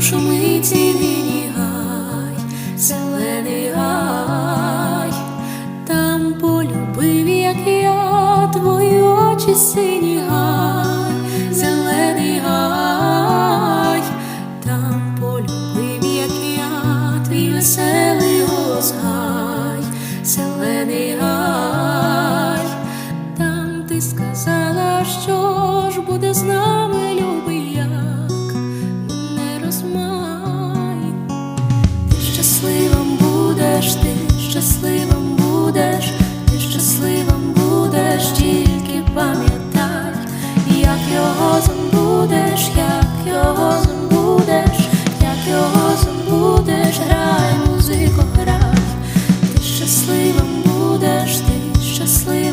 шумить сірій гай, зелений гай, там полюбив, як я, твої очі сині гай, зелений гай, там полюбив, як я, твій веселий голос гай, зелений гай, там ти сказала, що ж буде щасливим будеш, ти щасливим будеш, ти щасливим будеш, тільки пам'ятай, як його забудеш, як його забудеш, як його забудеш, грай, музику, грай, будеш, ти щасливим будеш, ти щасливим